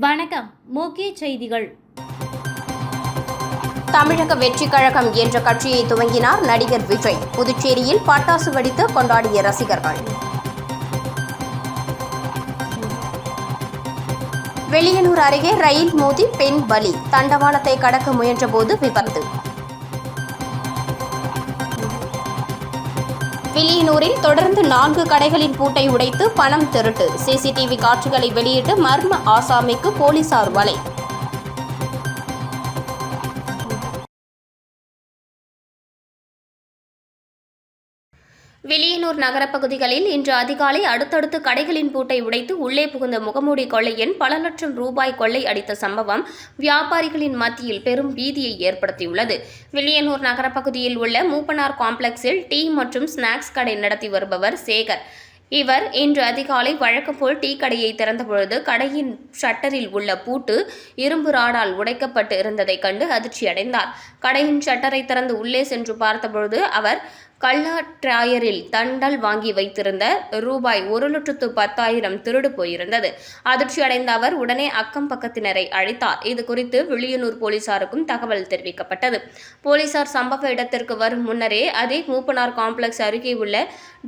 வணக்கம் முக்கிய செய்திகள். தமிழக வெற்றிக் கழகம் என்ற கட்சியை துவங்கினார் நடிகர் விஜய். புதுச்சேரியில் பட்டாசு வெடித்து கொண்டாடிய ரசிகர்கள். வெளியனூர் அருகே ரயில் மோதி பெண் பலி. தண்டவாளத்தை கடக்க முயன்றபோது விபத்து. வில்லியனூரில் தொடர்ந்து நான்கு கடைகளின் பூட்டை உடைத்து பணம் திருட்டு. சிசிடிவி காட்சிகளை வெளியிட்டு மர்ம ஆசாமிக்கு போலீசார் வலை. வில்லியனூர் நகரப்பகுதிகளில் இன்று அதிகாலை அடுத்தடுத்து கடைகளின் பூட்டை உடைத்து உள்ளே புகுந்த முகமூடி கொள்ளையன் பல லட்சம் ரூபாய் கொள்ளை அடித்த சம்பவம் வியாபாரிகளின் மத்தியில் பெரும் பீதியை ஏற்படுத்தியுள்ளது. வில்லியனூர் நகரப்பகுதியில் உள்ள மூப்பனார் காம்ப்ளெக்ஸில் டீ மற்றும் ஸ்நாக்ஸ் கடை நடத்தி வருபவர் சேகர். இவர் இன்று அதிகாலை வழக்கம் போல் டீ கடையை திறந்தபொழுது கடையின் ஷட்டரில் உள்ள பூட்டு இரும்பு ராடால் உடைக்கப்பட்டு இருந்ததைக் கண்டு அதிர்ச்சியடைந்தார். கடையின் ஷட்டரை திறந்து உள்ளே சென்று பார்த்தபொழுது அவர் கல்லா டிராயரில் தண்டல் வாங்கி வைத்திருந்த ரூபாய் ஒரு லட்சத்து பத்தாயிரம் திருடு போயிருந்தது. அதிர்ச்சியடைந்த அவர் உடனே அக்கம் பக்கத்தினரை அழைத்தார். இது குறித்து விழியனூர் போலீசாருக்கும் தகவல் தெரிவிக்கப்பட்டது. போலீசார் சம்பவ இடத்திற்கு வரும் முன்னரே அதே மூப்பனார் காம்ப்ளெக்ஸ் அருகே உள்ள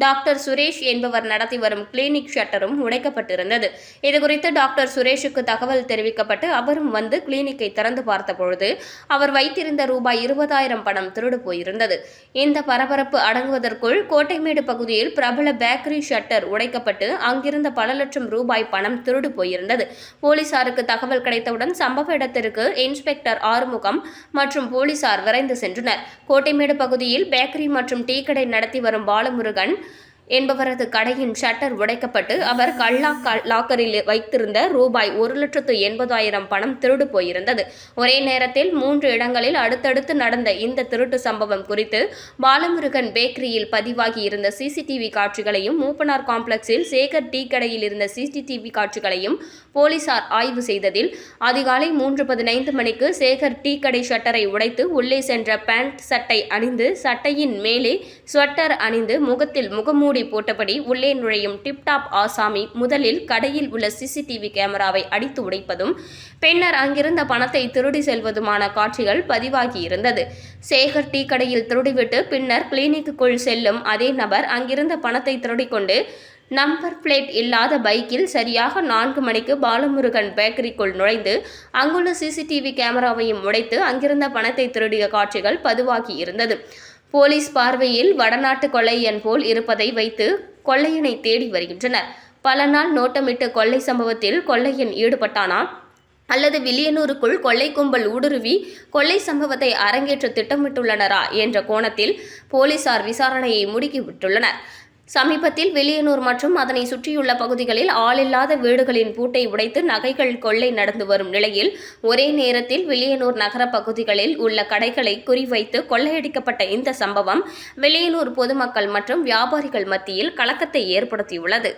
டாக்டர் சுரேஷ் என்பவர் நடத்தி வரும் கிளினிக் ஷட்டரும் உடைக்கப்பட்டிருந்தது. இதுகுறித்து டாக்டர் சுரேஷுக்கு தகவல் தெரிவிக்கப்பட்டு அவரும் வந்து கிளினிக்கை திறந்து பார்த்தபொழுது அவர் வைத்திருந்த ரூபாய் ரூபாய் இருபதாயிரம் பணம் திருடு போயிருந்தது. இந்த பரபரப்பு அடங்குவதற்குள் கோட்டைமேடு பகுதியில் பிரபல பேக்கரி ஷட்டர் உடைக்கப்பட்டு அங்கிருந்த பல லட்சம் ரூபாய் பணம் திருடு போயிருந்தது. போலீசாருக்கு தகவல் கிடைத்தவுடன் சம்பவ இடத்திற்கு இன்ஸ்பெக்டர் ஆறுமுகம் மற்றும் போலீசார் விரைந்து சென்றனர். கோட்டைமேடு பகுதியில் பேக்கரி மற்றும் டீ கடை நடத்தி வரும் பாலமுருகன் என்பவரது கடையின் ஷட்டர் உடைக்கப்பட்டு அவர் கள்ளா லாக்கரில் வைத்திருந்த ரூபாய் ஒரு லட்சத்து எண்பதாயிரம் பணம் திருடு போயிருந்தது. ஒரே நேரத்தில் மூன்று இடங்களில் அடுத்தடுத்து நடந்த இந்த திருட்டு சம்பவம் குறித்து பாலமுருகன் பேக்கரியில் பதிவாகி இருந்த சிசிடிவி காட்சிகளையும் மூப்பனார் காம்ப்ளெக்ஸில் சேகர் டீ கடையில் இருந்த சிசிடிவி காட்சிகளையும் போலீசார் ஆய்வு செய்ததில் அதிகாலை மூன்று பதினைந்து மணிக்கு சேகர் டீ கடை ஷட்டரை உடைத்து உள்ளே சென்ற பேண்ட் சட்டை அணிந்து சட்டையின் மேலே ஸ்வெட்டர் அணிந்து முகத்தில் முகமூடி போட்டபடி உள்ளே நுழையும் டிப்டாப் ஆசாமி முதலில் கடையில் உள்ள சிசிடிவி கேமராவை அடித்து உடைப்பதும் பின்னர் அங்கிருந்த பணத்தை திருடி செல்வதுமான காட்சிகள் பதிவாகி இருந்தது சேகர் டீ கடையில் திருடிவிட்டு பின்னர் கிளினிக்குள் செல்லும் அதே நபர் அங்கிருந்த பணத்தை திருடிக்கொண்டு நம்பர் பிளேட் இல்லாத பைக்கில் சரியாக நான்கு மணிக்கு பாலமுருகன் பேக்கரிக்குள் நுழைந்து அங்குள்ள சிசிடிவி கேமராவையும் உடைத்து அங்கிருந்த பணத்தை திருடிய காட்சிகள் பதிவாகி இருந்தது. போலீஸ் பார்வையில் வடநாட்டு கொள்ளையன் போல் இருப்பதை வைத்து கொள்ளையனை தேடி வருகின்றனர். பல நாள் நோட்டமிட்டு கொள்ளை சம்பவத்தில் கொள்ளையன் ஈடுபட்டானா? அல்லது வில்லியனூருக்குள் கொள்ளை கும்பல் ஊடுருவி கொள்ளை சம்பவத்தை அரங்கேற்ற திட்டமிட்டுள்ளனரா என்ற கோணத்தில் போலீசார் விசாரணையை முடுக்கிவிட்டுள்ளனர். சமீபத்தில் வில்லியனூர் மற்றும் அதனை சுற்றியுள்ள பகுதிகளில் ஆளில்லாத வீடுகளின் பூட்டை உடைத்து நகைகள் கொள்ளை நடந்து வரும் நிலையில் ஒரே நேரத்தில் வில்லியனூர் நகர பகுதிகளில் உள்ள கடைகளை குறிவைத்து கொள்ளையடிக்கப்பட்ட இந்த சம்பவம் வில்லியனூர் பொதுமக்கள் மற்றும் வியாபாரிகள் மத்தியில் கலக்கத்தை ஏற்படுத்தியுள்ளது.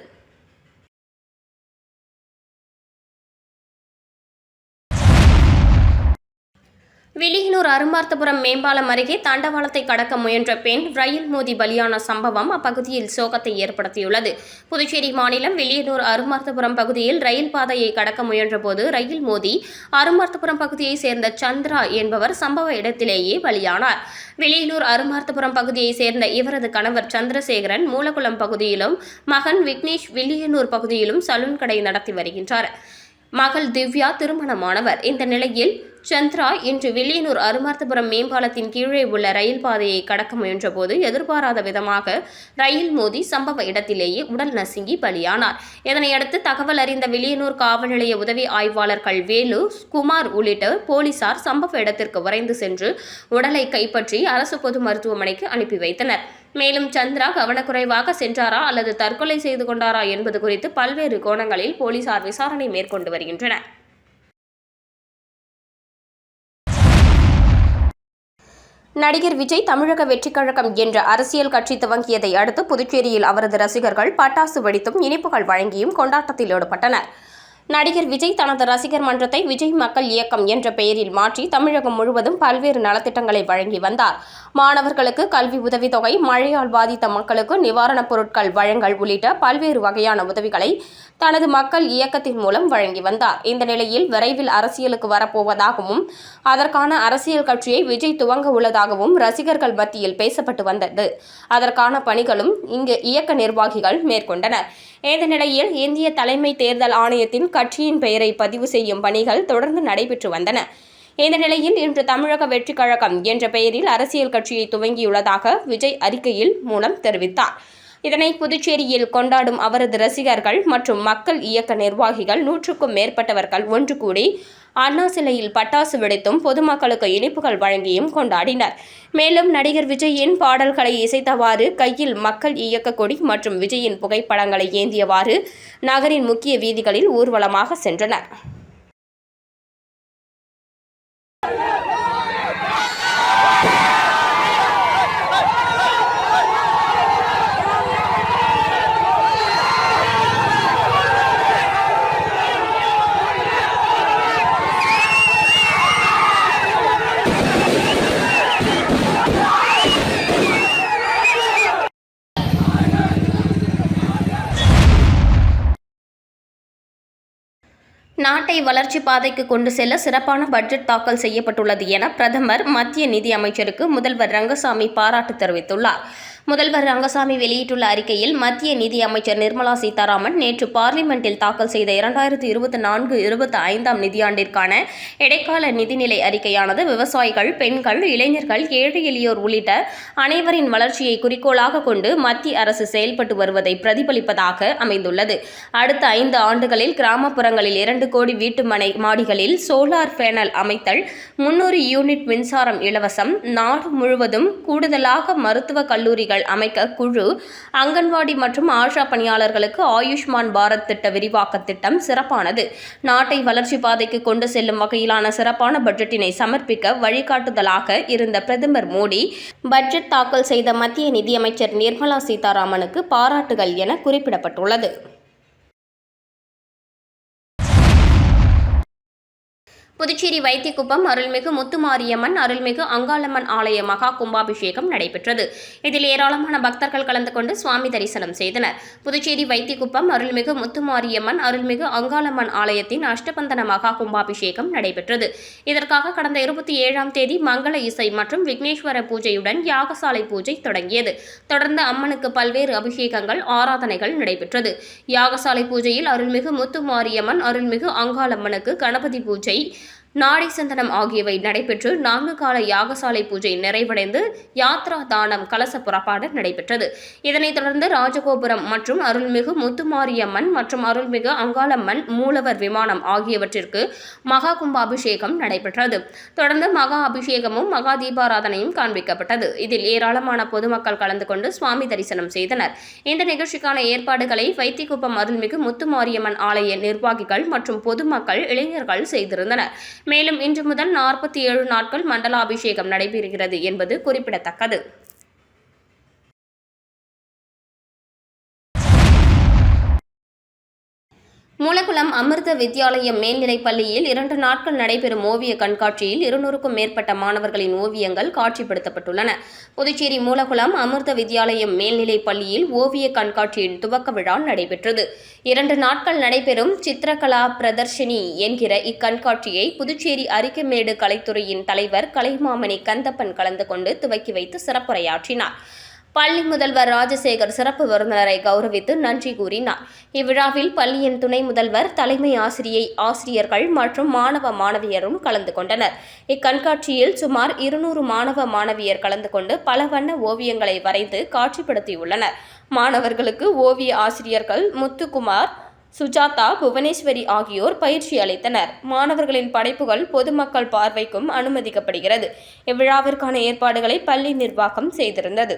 வில்லியனூர் அரும்பார்த்தபுரம் மேம்பாலம் அருகே தண்டவாளத்தை கடக்க முயன்ற பெண் ரயில் மோதி பலியான சம்பவம் அப்பகுதியில் சோகத்தை ஏற்படுத்தியுள்ளது. புதுச்சேரி மாநிலம் வில்லியனூர் அரும்பார்த்தபுரம் பகுதியில் ரயில் பாதையை கடக்க முயன்றபோது ரயில் மோதி அரும்பார்த்தபுரம் பகுதியைச் சேர்ந்த சந்திரா என்பவர் சம்பவ இடத்திலேயே பலியானார். வில்லியனூர் அரும்பார்த்தபுரம் பகுதியைச் சேர்ந்த இவரது கணவர் சந்திரசேகரன் மூலகுளம் பகுதியிலும் மகன் விக்னேஷ் வில்லியனூர் பகுதியிலும் சலூன் கடை நடத்தி வருகின்றார். மகள் திவ்யா திருமணமானவர். இந்த நிலையில் சந்திரா இன்று வில்லியனூர் அருமார்த்தபுரம் மேம்பாலத்தின் கீழே உள்ள ரயில் பாதையை கடக்க முயன்றபோது எதிர்பாராத விதமாக ரயில் மோதி சம்பவ இடத்திலேயே உடல் நசுங்கி பலியானார். இதனையடுத்து தகவல் அறிந்த வில்லியனூர் காவல் நிலைய உதவி ஆய்வாளர்கள் வேலு குமார் உள்ளிட்ட போலீசார் சம்பவ இடத்திற்கு விரைந்து சென்று உடலை கைப்பற்றி அரசு பொது மருத்துவமனைக்கு அனுப்பி வைத்தனர். மேலும் சந்திரா கவனக்குறைவாக சென்றாரா அல்லது தற்கொலை செய்து கொண்டாரா என்பது குறித்து பல்வேறு கோணங்களில் போலீசார் விசாரணை மேற்கொண்டு வருகின்றனர். நடிகர் விஜய் தமிழக வெற்றிக் கழகம் என்ற அரசியல் கட்சி துவங்கியதை அடுத்து புதுச்சேரியில் அவரது ரசிகர்கள் பட்டாசு வெடித்தும் இனிப்புகள் வழங்கியும் கொண்டாட்டத்தில் ஈடுபட்டனர். நடிகர் விஜய் தனது ரசிகர் மன்றத்தை விஜய் மக்கள் இயக்கம் என்ற பெயரில் மாற்றி தமிழகம் முழுவதும் பல்வேறு நலத்திட்டங்களை வழங்கி வந்தார். மாணவர்களுக்கு கல்வி உதவித்தொகை மழையால் பாதித்த மக்களுக்கு நிவாரணப் பொருட்கள் வழங்கல் உள்ளிட்ட பல்வேறு வகையான உதவிகளை தனது மக்கள் இயக்கத்தின் மூலம் வழங்கி வந்தார். இந்த நிலையில் விரைவில் அரசியலுக்கு வரப்போவதாகவும் அதற்கான அரசியல் கட்சியை விஜய் துவங்க உள்ளதாகவும் ரசிகர்கள் மத்தியில் பேசப்பட்டு வந்தது. அதற்கான பணிகளும் இங்கு இயக்க நிர்வாகிகள் மேற்கொண்டனர். இந்த நிலையில் இந்திய தலைமை தேர்தல் ஆணையத்தின் கட்சியின் பெயரை பதிவு செய்யும் பணிகள் தொடர்ந்து நடைபெற்று வந்தன. இந்த நிலையில் இன்று தமிழக வெற்றிக் கழகம் என்ற பெயரில் அரசியல் கட்சியை துவங்கியுள்ளதாக விஜய் அறிக்கையில் மூலம் தெரிவித்தார். இதனை புதுச்சேரியில் கொண்டாடும் அவரது ரசிகர்கள் மற்றும் மக்கள் இயக்க நிர்வாகிகள் நூற்றுக்கும் மேற்பட்டவர்கள் ஒன்று கூடி அண்ணா சிலையில் பட்டாசு வெடித்தும் பொதுமக்களுக்கு இனிப்புகள் வழங்கியும் கொண்டாடினர். மேலும் நடிகர் விஜயின் பாடல்களை இசைத்தவாறு கையில் மக்கள் இயக்க கொடி மற்றும் விஜயின் புகைப்படங்களை ஏந்தியவாறு நகரின் முக்கிய வீதிகளில் ஊர்வலமாக சென்றனர். நாட்டை வளர்ச்சி பாதைக்கு கொண்டு செல்ல சிறப்பான பட்ஜெட் தாக்கல் செய்யப்பட்டுள்ளது என பிரதமர் மத்திய நிதி அமைச்சருக்கு முதல்வர் ரங்கசாமி பாராட்டு தெரிவித்துள்ளார். முதல்வர் ரங்கசாமி வெளியிட்டுள்ள அறிக்கையில் மத்திய நிதி அமைச்சர் நிர்மலா சீதாராமன் நேற்று பார்லிமெண்டில் தாக்கல் செய்த இரண்டாயிரத்து இருபத்தி நான்கு இருபத்தி ஐந்தாம் நிதியாண்டிற்கான இடைக்கால நிதிநிலை அறிக்கையானது விவசாயிகள் பெண்கள் இளைஞர்கள் ஏழை எளியோர் உள்ளிட்ட அனைவரின் வளர்ச்சியை குறிக்கோளாக கொண்டு மத்திய அரசு செயல்பட்டு வருவதை பிரதிபலிப்பதாக அமைந்துள்ளது. அடுத்த ஐந்து ஆண்டுகளில் கிராமப்புறங்களில் இரண்டு கோடி வீட்டு மனை மாடிகளில் சோலார் பேனல் அமைத்தல் முன்னூறு யூனிட் மின்சாரம் இலவசம் நாடு முழுவதும் கூடுதலாக மருத்துவக் கல்லூரிகள் அமைக்க குழு அங்கன்வாடி மற்றும் ஆஷா பணியாளர்களுக்கு ஆயுஷ்மான் பாரத் திட்ட விரிவாக்க திட்டம் சிறப்பானது. நாட்டை வளர்ச்சி பாதைக்கு கொண்டு செல்லும் வகையிலான சிறப்பான பட்ஜெட்டினை சமர்ப்பிக்க வழிகாட்டுதலாக இருந்த பிரதமர் மோடி பட்ஜெட் தாக்கல் செய்த மத்திய நிதியமைச்சர் நிர்மலா சீதாராமனுக்கு பாராட்டுகள் என குறிப்பிடப்பட்டுள்ளது. புதுச்சேரி வைத்தியக்குப்பம் அருள்மிகு முத்துமாரியம்மன் அருள்மிகு அங்காளம்மன் ஆலய மகா கும்பாபிஷேகம் நடைபெற்றது. இதில் ஏராளமான பக்தர்கள் கலந்து கொண்டு சுவாமி தரிசனம் செய்தனர். புதுச்சேரி வைத்தியக்குப்பம் அருள்மிகு முத்துமாரியம்மன் அருள்மிகு அங்காளம்மன் ஆலயத்தின் அஷ்டபந்தன மகா கும்பாபிஷேகம் நடைபெற்றது. இதற்காக கடந்த இருபத்தி ஏழாம் தேதி மங்கள இசை மற்றும் விக்னேஸ்வர பூஜையுடன் யாகசாலை பூஜை தொடங்கியது. தொடர்ந்து அம்மனுக்கு பல்வேறு அபிஷேகங்கள் ஆராதனைகள் நடைபெற்றது. யாகசாலை பூஜையில் அருள்மிகு முத்துமாரியம்மன் அருள்மிகு அங்காளம்மனுக்கு கணபதி பூஜை நாடி சந்தனம் ஆகியவை நடைபெற்று நான்கு கால யாகசாலை பூஜை நிறைவடைந்து யாத்ரா தானம் கலச புறப்பாடு நடைபெற்றது. இதனைத் தொடர்ந்து ராஜகோபுரம் மற்றும் அருள்மிகு முத்துமாரியம்மன் மற்றும் அருள்மிகு அங்காளம்மன் மூலவர் விமானம் ஆகியவற்றிற்கு மகா கும்பாபிஷேகம் நடைபெற்றது. தொடர்ந்து மகா அபிஷேகமும் மகா தீபாராதனையும் காண்பிக்கப்பட்டது. இதில் ஏராளமான பொதுமக்கள் கலந்து கொண்டு சுவாமி தரிசனம் செய்தனர். இந்த நிகழ்ச்சிக்கான ஏற்பாடுகளை வைத்திக்குப்பம் அருள்மிகு முத்துமாரியம்மன் ஆலய நிர்வாகிகள் மற்றும் பொதுமக்கள் இளைஞர்கள் செய்திருந்தனர். மேலும் இன்று முதல் நாற்பத்தி ஏழு நாட்கள் மண்டலாபிஷேகம் நடைபெறுகிறது என்பது குறிப்பிடத்தக்கது. மூலகுளம் அமிர்த வித்யாலயம் மேல்நிலைப் பள்ளியில் இரண்டு நாட்கள் நடைபெறும் ஓவிய கண்காட்சியில் இருநூறுக்கும் மேற்பட்ட மாணவர்களின் ஓவியங்கள் காட்சிப்படுத்தப்பட்டுள்ளன. புதுச்சேரி மூலகுளம் அமிர்த வித்யாலயம் மேல்நிலைப் பள்ளியில் ஓவிய கண்காட்சியின் துவக்க விழா நடைபெற்றது. இரண்டு நாட்கள் நடைபெறும் சித்திரகலா பிரதர்ஷினி என்கிற இக்கண்காட்சியை புதுச்சேரி அரிக்கமேடு கலைத்துறையின் தலைவர் கலைமாமணி கந்தப்பன் கலந்து கொண்டு துவக்கி வைத்து சிறப்புரையாற்றினார். பள்ளி முதல்வர் ராஜசேகர் சிறப்பு விருந்தினரை கௌரவித்து நன்றி கூறினார். இவ்விழாவில் பள்ளியின் துணை முதல்வர் தலைமை ஆசிரியை ஆசிரியர்கள் மற்றும் மாணவ மாணவியரும் கலந்து கொண்டனர். இக்கண்காட்சியில் சுமார் இருநூறு மாணவ மாணவியர் கலந்து கொண்டு பல வண்ண ஓவியங்களை வரைந்து காட்சிப்படுத்தியுள்ளனர். மாணவர்களுக்கு ஓவிய ஆசிரியர்கள் முத்துக்குமார் சுஜாதா புவனேஸ்வரி ஆகியோர் பயிற்சி அளித்தனர். மாணவர்களின் படைப்புகள் பொதுமக்கள் பார்வைக்கும் அனுமதிக்கப்படுகிறது. இவ்விழாவிற்கான ஏற்பாடுகளை பள்ளி நிர்வாகம் செய்திருந்தது.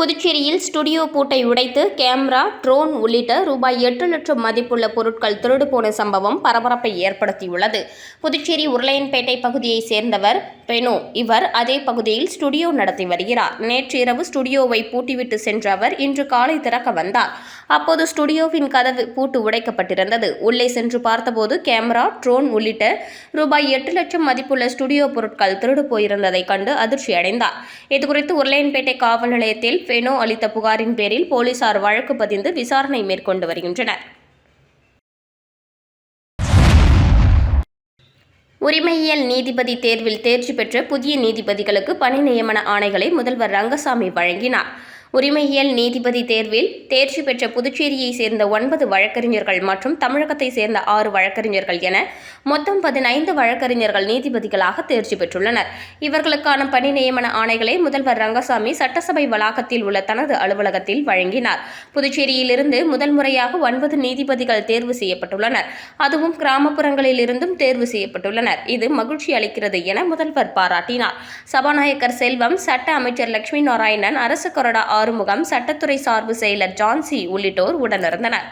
புதுச்சேரியில் ஸ்டுடியோ பூட்டை உடைத்து கேமரா ட்ரோன் உள்ளிட்ட ரூபாய் எட்டு லட்சம் மதிப்புள்ள பொருட்கள் திருடு போன சம்பவம் பரபரப்பை ஏற்படுத்தியுள்ளது. புதுச்சேரி உருளையன்பேட்டை பகுதியைச் சேர்ந்தவர் பெனோ. இவர் அதே பகுதியில் ஸ்டுடியோ நடத்தி வருகிறார். நேற்று இரவு ஸ்டுடியோவை பூட்டிவிட்டு சென்ற அவர் இன்று காலை திறக்க வந்தார். அப்போது ஸ்டுடியோவின் கதவு பூட்டு உடைக்கப்பட்டிருந்தது. உள்ளே சென்று பார்த்தபோது கேமரா ட்ரோன் உள்ளிட்ட ரூபாய் எட்டு லட்சம் மதிப்புள்ள ஸ்டுடியோ பொருட்கள் திருடு போயிருந்ததை கண்டு அதிர்ச்சி அடைந்தார் இதுகுறித்து உருளையன்பேட்டை காவல் நிலையத்தில் பெனோ அளித்த புகாரின் பேரில் போலீசார் வழக்கு பதிந்து விசாரணை மேற்கொண்டு வருகின்றனர். உரிமையியல் நீதிபதி தேர்வில் தேர்ச்சி பெற்ற புதிய நீதிபதிகளுக்கு பணி நியமன ஆணைகளை முதல்வர் ரங்கசாமி வழங்கினார். உரிமையியல் நீதிபதி தேர்வில் தேர்ச்சி பெற்ற புதுச்சேரியை சேர்ந்த ஒன்பது வழக்கறிஞர்கள் மற்றும் தமிழகத்தை சேர்ந்த ஆறு வழக்கறிஞர்கள் என மொத்தம் பதினைந்து வழக்கறிஞர்கள் நீதிபதிகளாக தேர்ச்சி பெற்றுள்ளனர். இவர்களுக்கான பணி நியமன ஆணைகளை முதல்வர் ரங்கசாமி சட்டசபை வளாகத்தில் உள்ள தனது அலுவலகத்தில் வழங்கினார். புதுச்சேரியிலிருந்து முதல் முறையாக ஒன்பது நீதிபதிகள் தேர்வு செய்யப்பட்டுள்ளனர். அதுவும் கிராமப்புறங்களில் இருந்தும் தேர்வு செய்யப்பட்டுள்ளனர். இது மகிழ்ச்சி அளிக்கிறது என முதல்வர் பாராட்டினார். சபாநாயகர் செல்வம் சட்ட அமைச்சர் லட்சுமி நாராயணன் அரசு கொறடா ஆறுமுகம் சட்டத்துறை சார்பு செயலர் ஜான்சி உள்ளிட்டோர் உடனிருந்தனர்.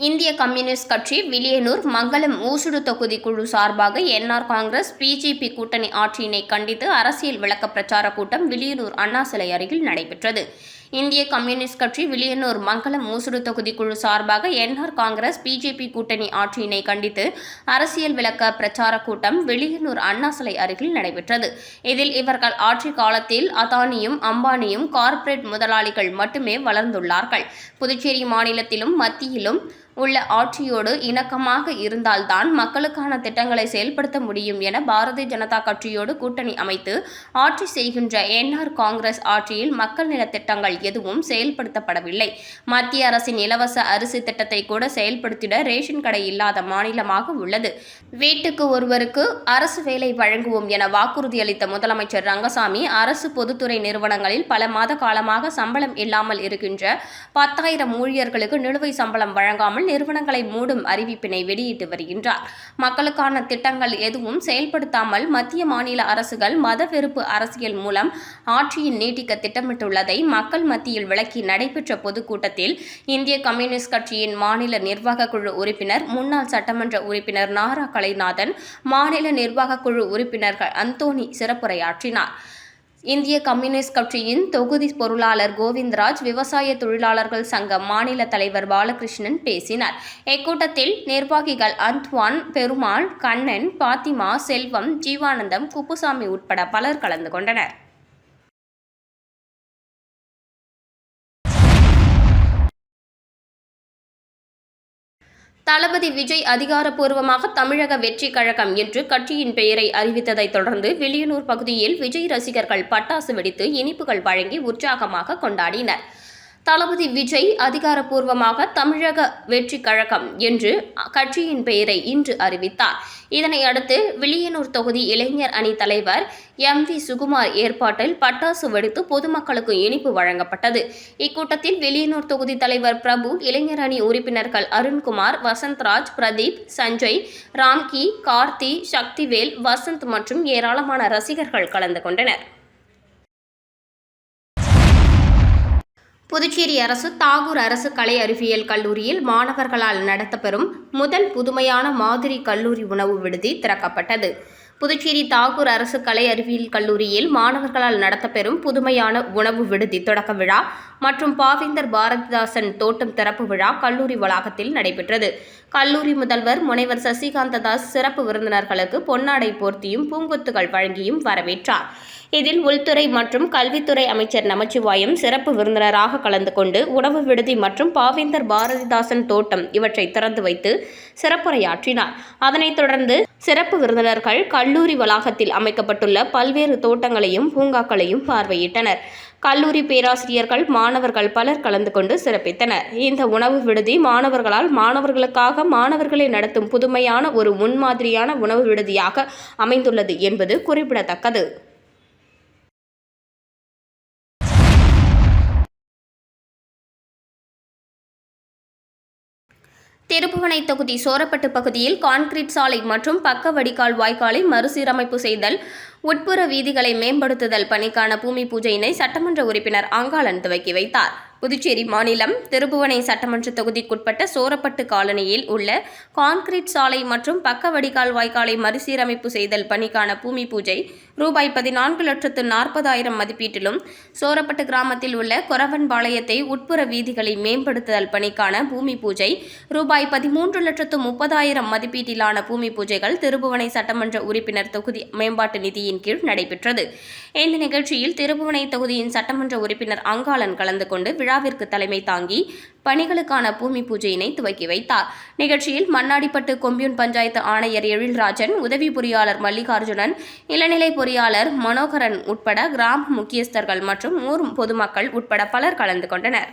இந்திய கம்யூனிஸ்ட் கட்சி விலியனூர் மங்களம் ஊசுடு தொகுதி குழு சார்பாக என்ஆர் காங்கிரஸ் பிஜேபி கூட்டணி ஆட்சியினை கண்டித்து அரசியல் விளக்க பிரச்சார கூட்டம் விலியனூர் அண்ணா சிலை அருகில் நடைபெற்றது. இந்திய கம்யூனிஸ்ட் கட்சி வில்லியனூர் மங்களம் மூசுடு தொகுதி குழு சார்பாக என்ஆர் காங்கிரஸ் பிஜேபி கூட்டணி ஆட்சியினை கண்டித்து அரசியல் விளக்க பிரச்சார கூட்டம் வெளியனூர் அண்ணா சிலை அருகில் நடைபெற்றது. இதில் இவர்கள் ஆட்சி காலத்தில் அதானியும் அம்பானியும் கார்ப்பரேட் முதலாளிகள் மட்டுமே வளர்ந்துள்ளார்கள். புதுச்சேரி மாநிலத்திலும் மத்தியிலும் உள்ள ஆட்சியோடு இணக்கமாக இருந்தால்தான் மக்களுக்கான திட்டங்களை செயல்படுத்த முடியும் என பாரதிய ஜனதா கட்சியோடு கூட்டணி அமைத்து ஆட்சி செய்கின்ற என்ஆர் காங்கிரஸ் ஆட்சியில் மக்கள் நல திட்டங்கள் எதுவும் செயல்படுத்தப்படவில்லை. மத்திய அரசின் இலவச அரிசி திட்டத்தை கூட செயல்படுத்திட ரேஷன் கடை இல்லாத மாநிலமாக உள்ளது. வீட்டுக்கு ஒருவருக்கு அரசு வேலை வழங்குவோம் என வாக்குறுதி அளித்த முதலமைச்சர் ரங்கசாமி அரசு பொதுத்துறை நிறுவனங்களில் பல மாத காலமாக சம்பளம் இல்லாமல் இருக்கின்ற பத்தாயிரம் ஊழியர்களுக்கு நிலுவை சம்பளம் வழங்காமல் நிறுவனங்களை மூடும் அறிவிப்பினை வெளியிட்டு வருகின்றார். மக்களுக்கான திட்டங்கள் எதுவும் செயல்படுத்தாமல் மத்திய மாநில அரசுகள் மத வெறுப்பு அரசியல் மூலம் ஆட்சியின் நீட்டிக்க திட்டமிட்டுள்ளதை மக்கள் மத்தியில் விளக்கி நடைபெற்ற பொதுக்கூட்டத்தில் இந்திய கம்யூனிஸ்ட் கட்சியின் மாநில நிர்வாக குழு உறுப்பினர் முன்னாள் சட்டமன்ற உறுப்பினர் நாரா கலைநாதன் மாநில நிர்வாக குழு உறுப்பினர்கள் அந்தோணி சிறப்புரையாற்றினார். இந்திய கம்யூனிஸ்ட் கட்சியின் தொகுதி பொருளாளர் கோவிந்தராஜ் விவசாய தொழிலாளர்கள் சங்க மாநில தலைவர் பாலகிருஷ்ணன் பேசினார். இக்கூட்டத்தில் நிர்வாகிகள் அந்த்வான் பெருமாள் கண்ணன் பாத்திமா செல்வம் ஜீவானந்தம் குப்புசாமி உட்பட பலர் கலந்து கொண்டனர். தளபதி விஜய் அதிகாரப்பூர்வமாக தமிழக வெற்றி கழகம் என்று கட்சியின் பெயரை அறிவித்ததைத் தொடர்ந்து வில்லியனூர் பகுதியில் விஜய் ரசிகர்கள் பட்டாசு வெடித்து இனிப்புகள் வழங்கி உற்சாகமாக கொண்டாடினர். தளபதி விஜய் அதிகாரப்பூர்வமாக தமிழக வெற்றி கழகம் என்று கட்சியின் பெயரை இன்று அறிவித்தார். இதனை அடுத்து வில்லியனூர் தொகுதி இளைஞர் அணி தலைவர் எம் வி சுகுமார் ஏற்பாட்டில் பட்டாசு வெடித்து பொதுமக்களுக்கு இனிப்பு வழங்கப்பட்டது. இக்கூட்டத்தில் வில்லியனூர் தொகுதி தலைவர் பிரபு இளைஞர் அணி உறுப்பினர்கள் அருண்குமார் வசந்த்ராஜ் பிரதீப் சஞ்சய் ராம்கி கார்த்தி சக்திவேல் வசந்த் மற்றும் ஏராளமான ரசிகர்கள் கலந்து கொண்டனர். புதுச்சேரி அரசு தாகூர் அரசு கலை அறிவியல் கல்லூரியில் மாணவர்களால் நடத்தப்பெறும் முதல் புதுமையான மாதிரி கல்லூரி உணவு விடுதி திறக்கப்பட்டது. புதுச்சேரி தாகூர் அரசு கலை அறிவியல் கல்லூரியில் மாணவர்களால் நடத்தப்பெறும் புதுமையான உணவு விடுதி தொடக்க விழா மற்றும் பாவேந்தர் பாரதிதாசன் தோட்டம் திறப்பு விழா கல்லூரி வளாகத்தில் நடைபெற்றது. கல்லூரி முதல்வர் முனைவர் சசிகாந்த தாஸ் சிறப்பு விருந்தினர்களுக்கு பொன்னாடை போர்த்தியும் பூங்கொத்துகள் வழங்கியும் வரவேற்றார். இதில் உள்துறை மற்றும் கல்வித்துறை அமைச்சர் நமச்சிவாயம் சிறப்பு விருந்தினராக கலந்து கொண்டு உணவு விடுதி மற்றும் பாவேந்தர் பாரதிதாசன் தோட்டம் இவற்றை திறந்து வைத்து சிறப்புரையாற்றினார். அதனைத் தொடர்ந்து சிறப்பு விருந்தினர்கள் கல்லூரி வளாகத்தில் அமைக்கப்பட்டுள்ள பல்வேறு தோட்டங்களையும் பூங்காக்களையும் பார்வையிட்டனர். கல்லூரி பேராசிரியர்கள் மாணவர்கள் பலர் கலந்து கொண்டு சிறப்பித்தனர். இந்த உணவு விடுதி மாணவர்களால் மாணவர்களுக்காக மாணவர்களை நடத்தும் புதுமையான ஒரு முன்மாதிரியான உணவு விடுதியாக அமைந்துள்ளது என்பது குறிப்பிடத்தக்கது. திருப்புவனை தொகுதி சோரப்பட்டு பகுதியில் கான்கிரீட் சாலை மற்றும் பக்க வடிகால் வாய்க்காலை மறுசீரமைப்பு செய்தல் உட்புற வீதிகளை மேம்படுத்துதல் பணிக்கான பூமி பூஜையினை சட்டமன்ற உறுப்பினர் அங்காளன் துவக்கி வைத்தார். புதுச்சேரி மாநிலம் திருபுவனை சட்டமன்ற தொகுதிக்குட்பட்ட சோரப்பட்டு காலனியில் உள்ள கான்கிரீட் சாலை மற்றும் பக்க வடிகால் வாய்க்காலை மறுசீரமைப்பு செய்தல் பணிக்கான பூமி பூஜை ரூபாய் பதினான்கு லட்சத்து நாற்பதாயிரம் மதிப்பீட்டிலும் சோரப்பட்டு கிராமத்தில் உள்ள கொரவன்பாளையத்தை உட்புற வீதிகளை மேம்படுத்துதல் பணிக்கான பூமி பூஜை ரூபாய் பதிமூன்று லட்சத்து முப்பதாயிரம் மதிப்பீட்டிலான பூமி பூஜைகள் திருபுவனை சட்டமன்ற உறுப்பினர் தொகுதி மேம்பாட்டு நிதியின் கீழ் நடைபெற்றது. இந்த நிகழ்ச்சியில் திருபுவனை தொகுதியின் சட்டமன்ற உறுப்பினர் அங்காளன் கலந்து கொண்டு விழாவிற்கு தலைமை தாங்கி பணிகளுக்கான பூமி பூஜையினை துவக்கி வைத்தார். நிகழ்ச்சியில் மண்ணாடிப்பட்டு கொம்யூன் பஞ்சாயத்து ஆணையர் எழில்ராஜன் உதவி பொறியாளர் மல்லிகார்ஜுனன் இளநிலை பொறியாளர் மனோகரன் உட்பட கிராம முக்கியஸ்தர்கள் மற்றும் ஊர் பொதுமக்கள் உட்பட பலர் கலந்து கொண்டனர்.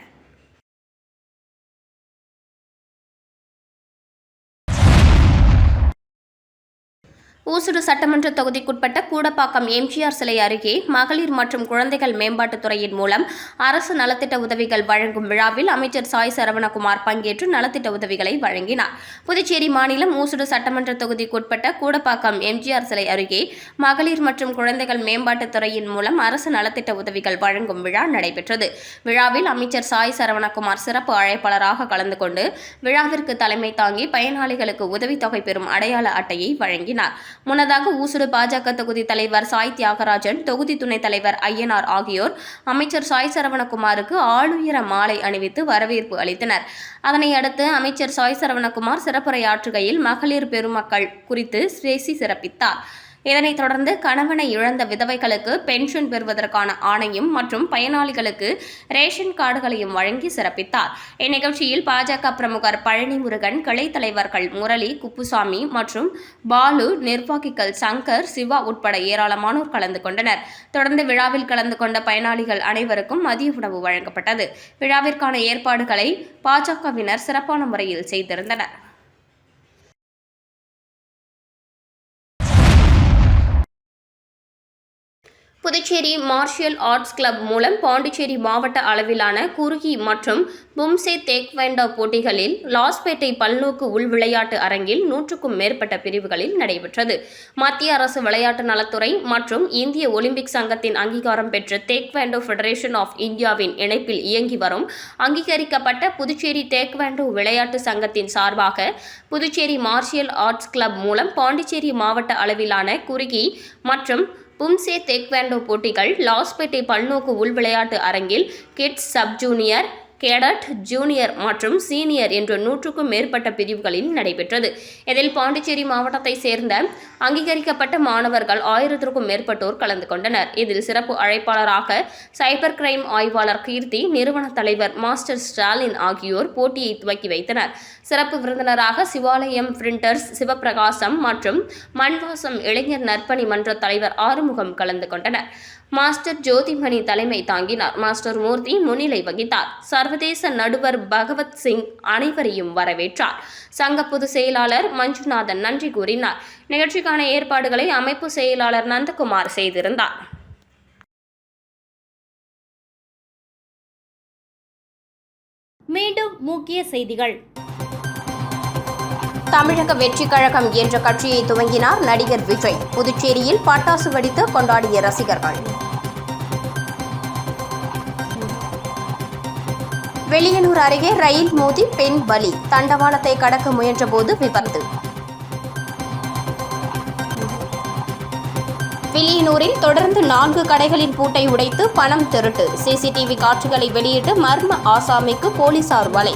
ஊசுடு சட்டமன்ற தொகுதிக்குட்பட்ட கூடப்பாக்கம் எம்ஜிஆர் சிலை அருகே மகளிர் மற்றும் குழந்தைகள் மேம்பாட்டுத் துறையின் மூலம் அரசு நலத்திட்ட உதவிகள் வழங்கும் விழாவில் அமைச்சர் சாய் சரவணகுமார் பங்கேற்று நலத்திட்ட உதவிகளை வழங்கினார். புதுச்சேரி மாநிலம் ஊசுடு சட்டமன்ற தொகுதிக்குட்பட்ட கூடப்பாக்கம் எம்ஜிஆர் சிலை அருகே மகளிர் மற்றும் குழந்தைகள் மேம்பாட்டுத் துறையின் மூலம் அரசு நலத்திட்ட உதவிகள் வழங்கும் விழா நடைபெற்றது. விழாவில் அமைச்சர் சாய் சரவணகுமார் சிறப்பு அழைப்பாளராக கலந்து கொண்டு விழாவிற்கு தலைமை தாங்கி பயனாளிகளுக்கு உதவித்தொகை பெறும் அடையாள அட்டையை வழங்கினார். முன்னதாக ஊசுடு பாஜக தொகுதி தலைவர் சாய் தியாகராஜன் தொகுதி துணைத் தலைவர் ஐயனார் ஆகியோர் அமைச்சர் சாய் சரவணகுமாருக்கு ஆளுயர மாலை அணிவித்து வரவேற்பு அளித்தனர். அதனை அடுத்து அமைச்சர் சாய் சரவணகுமார் சிறப்புரையாற்றுகையில் மகளிர் பெருமக்கள் குறித்து பேசி சிறப்பித்தார். இதனைத் தொடர்ந்து கணவனை இழந்த விதவைகளுக்கு பென்ஷன் பெறுவதற்கான ஆணையும் மற்றும் பயனாளிகளுக்கு ரேஷன் கார்டுகளையும் வழங்கி சிறப்பித்தார். இந்நிகழ்ச்சியில் பாஜக பிரமுகர் பழனி முருகன் கிளை தலைவர்கள் முரளி குப்புசாமி மற்றும் பாலு நிர்வாகிகள் சங்கர் சிவா உட்பட ஏராளமானோர் கலந்து கொண்டனர். தொடர்ந்து விழாவில் கலந்து கொண்ட பயனாளிகள் அனைவருக்கும் மதிய உணவு வழங்கப்பட்டது. விழாவிற்கான ஏற்பாடுகளை பாஜகவினர் சிறப்பான முறையில் செய்திருந்தனர். புதுச்சேரி மார்ஷியல் ஆர்ட்ஸ் கிளப் மூலம் பாண்டிச்சேரி மாவட்ட அளவிலான குறுகி மற்றும் பும்சே தேக்வெண்டோ போட்டிகளில் லாஸ்பேட்டை பல்நோக்கு உள் விளையாட்டு அரங்கில் நூற்றுக்கும் மேற்பட்ட பிரிவுகளில் நடைபெற்றது. மத்திய அரசு விளையாட்டு நலத்துறை மற்றும் இந்திய ஒலிம்பிக் சங்கத்தின் அங்கீகாரம் பெற்ற தேக்வெண்டோ ஃபெடரேஷன் ஆஃப் இந்தியாவின் இணைப்பில் இயங்கி வரும் அங்கீகரிக்கப்பட்ட புதுச்சேரி தேக்வெண்டோ விளையாட்டு சங்கத்தின் சார்பாக புதுச்சேரி மார்ஷியல் ஆர்ட்ஸ் கிளப் மூலம் பாண்டிச்சேரி மாவட்ட அளவிலான குறுகி மற்றும் பும்சே தேக்வாண்டோ போட்டிகள் லாஸ்பேட்டை பல்நோக்கு உள் விளையாட்டு அரங்கில் kids sub junior cadet junior மற்றும் சீனியர் என்ற நூற்றுக்கும் மேற்பட்ட பிரிவுகளில் நடைபெற்றது. இதில் பாண்டிச்சேரி மாவட்டத்தை சேர்ந்த அங்கீகரிக்கப்பட்ட மாணவர்கள் ஆயிரத்திற்கும் மேற்பட்டோர் கலந்து கொண்டனர். இதில் சிறப்பு அழைப்பாளராக சைபர் கிரைம் ஆய்வாளர் கீர்த்தி நிறுவன தலைவர் மாஸ்டர் ஸ்டாலின் ஆகியோர் போட்டியை துவக்கி வைத்தனர். சிறப்பு விருந்தினராக சிவாலயம் பிரிண்டர்ஸ் சிவபிரகாசம் மற்றும் மண்வாசம் இளைஞர் நற்பணி மன்ற தலைவர் ஆறுமுகம் கலந்து கொண்டனர். மாஸ்டர் ஜோதிமணி தலைமை தாங்கினார். மாஸ்டர் மூர்த்தி முன்னிலை வகித்தார். சர்வதேச நடுவர் பகவத் சிங் அனைவரையும் வரவேற்றார். சங்க பொதுச் செயலாளர் மஞ்சுநாதன் நன்றி கூறினார். நிகழ்ச்சிக்கான ஏற்பாடுகளை அமைப்பு செயலாளர் நந்தகுமார் செய்திருந்தார். மீண்டும் முக்கிய செய்திகள். தமிழக வெற்றி கழகம் என்ற கட்சியை துவங்கினார் நடிகர் விஜய். புதுச்சேரியில் பட்டாசு வெடித்து கொண்டாடிய ரசிகர்கள். வெளியனூர் அருகே ரயில் மோதி பெண் பலி. தண்டவாளத்தை கடக்க முயன்றபோது விபத்து. வில்லியனூரில் தொடர்ந்து நான்கு கடைகளின் பூட்டை உடைத்து பணம் திருட்டு. சிசிடிவி காட்சிகளை வெளியிட்டு மர்ம ஆசாமிக்கு போலீசார் வலை.